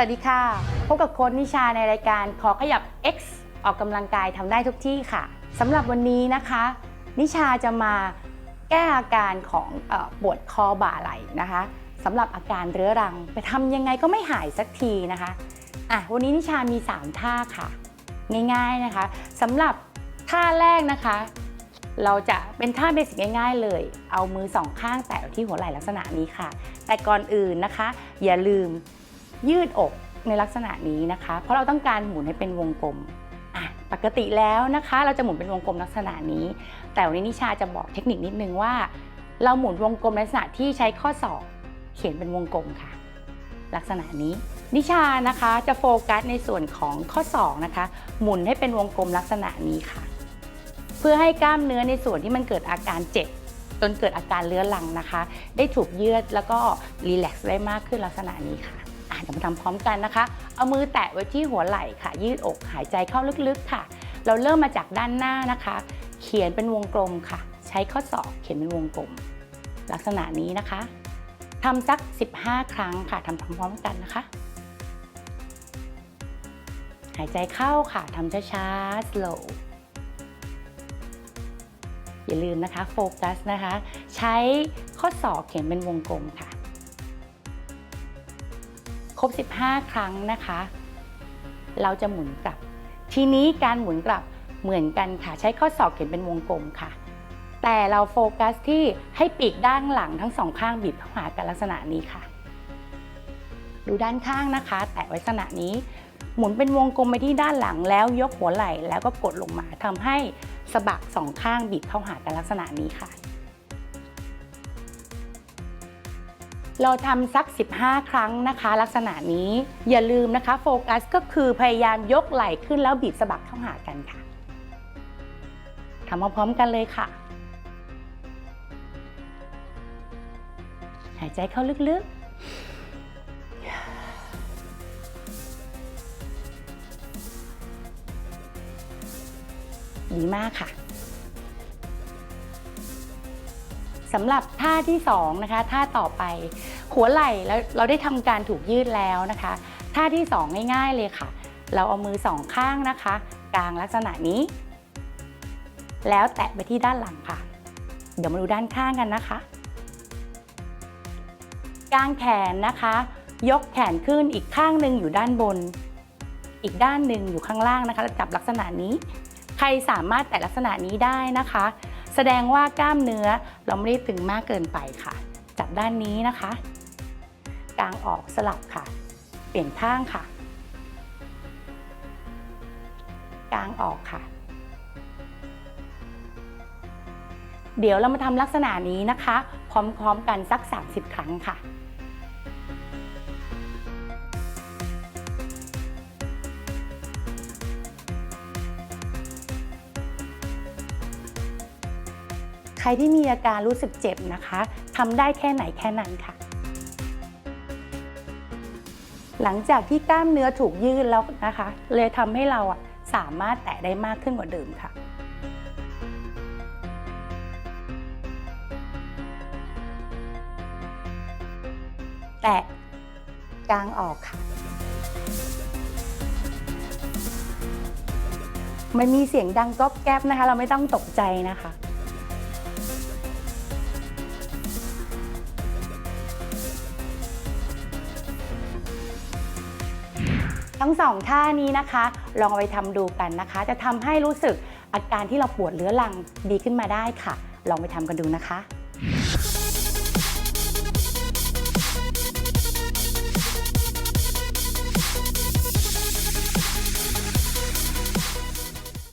วัสดีค่ะ พบกับโค้ชนิชาในรายการขอขยับ X ออกกำลังกายทำได้ทุกที่ค่ะสำหรับวันนี้นะคะ นิชาจะมาแก้อาการของอปวดคอบ่าไหล่นะคะสำหรับอาการเรื้อรัง ไปทำยังไงก็ไม่หายสักทีนะคะอะวันนี้นิชามี 3 ท่าค่ะ ง่ายๆนะคะสำหรับท่าแรกนะคะ เราจะเป็นท่าเบสิกง่ายๆเลย เอามือสองข้างแตะที่หัวไหล่ลักษณะนี้ค่ะ แต่ก่อนอื่นนะคะ อย่าลืม ยืดอกในลักษณะนี้นะคะ เพราะเราต้องการหมุนให้เป็นวงกลมปกติแล้วนะคะ เราจะหมุนเป็นวงกลมลักษณะนี้ แต่วันนี้นิชาจะบอกเทคนิคนิดนึงว่า เราหมุนวงกลมลักษณะที่ใช้ข้อศอกเขียนเป็นวงกลมค่ะ ลักษณะนี้ นิชานะคะจะโฟกัสในส่วนของข้อศอกนะคะ หมุนให้เป็นวงกลมลักษณะนี้ค่ะ เพื่อให้กล้ามเนื้อในส่วนที่มันเกิดอาการเจ็บจนเกิดอาการเลื้อรังนะคะ ได้ถูกยืดแล้วก็รีแลกซ์ได้มากขึ้นลักษณะนี้ค่ะ เดี๋ยวมาทำพร้อมกันนะคะ เอามือแตะไว้ที่หัวไหล่ค่ะ ยืดอกหายใจเข้าลึกๆค่ะ เราเริ่มมาจากด้านหน้านะคะ เขียนเป็นวงกลมค่ะ ใช้ข้อศอกเขียนเป็นวงกลม ลักษณะนี้นะคะทำสัก 15 ครั้งค่ะทำพร้อมๆกันนะคะ หายใจเข้าค่ะทำช้าๆ slow อย่าลืมนะคะโฟกัสนะคะ ใช้ข้อศอกเขียนเป็นวงกลมค่ะ ครบ 15 ครั้งนะคะ เราจะหมุนกลับ ทีนี้การหมุนกลับเหมือนกันค่ะ ใช้ข้อศอกเขียนเป็นวงกลมค่ะ แต่เราโฟกัสที่ให้ปีกด้านหลังทั้งสองข้างบีบเข้าหากันลักษณะนี้ค่ะ ดูด้านข้างนะคะ แตะไว้ลักษณะนี้ หมุนเป็นวงกลมไปที่ด้านหลังแล้วยกหัวไหล่แล้วก็กดลงมาทำให้สะบักสองข้างบีบเข้าหากันลักษณะนี้ค่ะ เราทำสัก 15 ครั้งนะคะ ลักษณะนี้อย่าลืมนะคะโฟกัสก็คือพยายามยกไหล่ขึ้นแล้วบีบสะบักเข้าหากันค่ะทำพร้อมๆกันเลยค่ะ หายใจเข้าลึกๆ ดีมากค่ะ สำหรับท่าที่2นะคะท่าต่อไป หัวไหล่แล้วเราได้ทำการถูกยืดแล้วนะคะท่าที่ 2 ง่าย ๆ เลยค่ะ เราเอามือสองข้างนะคะกลางลักษณะนี้ แล้วแตะไปที่ด้านหลังค่ะ เดี๋ยวมาดูด้านข้างกันนะคะกางแขนนะคะ ยกแขนขึ้นอีกข้างหนึ่งอยู่ด้านบน อีกด้านหนึ่งอยู่ข้างล่างนะคะแล้วจับลักษณะนี้ ใครสามารถแตะลักษณะนี้ได้นะคะ แสดงว่ากล้ามเนื้อเราไม่ได้ตึงมากเกินไปค่ะ จับด้านนี้นะคะกางออกสลับค่ะ เปลี่ยนข้างค่ะกางออกค่ะ เดี๋ยวเรามาทำลักษณะนี้นะคะ พร้อมๆกันสัก 30 ครั้งค่ะ ใครที่มีอาการรู้สึกเจ็บนะคะทำได้แค่ไหนแค่นั้นค่ะ หลังจากที่กล้ามเนื้อถูกยืดแล้วนะคะ เลยทำให้เราสามารถแตะได้มากขึ้นกว่าเดิมค่ะแตะกลางออกค่ะ มันมีเสียงดังก๊อบแก๊บนะคะ เราไม่ต้องตกใจนะคะ ทั้งสองท่านี้นะคะ ลองเอาไปทำดูกันนะคะ จะทำให้รู้สึกอาการที่เราปวดเรื้อรังดีขึ้นมาได้ค่ะ ลองไปทำกันดูนะคะ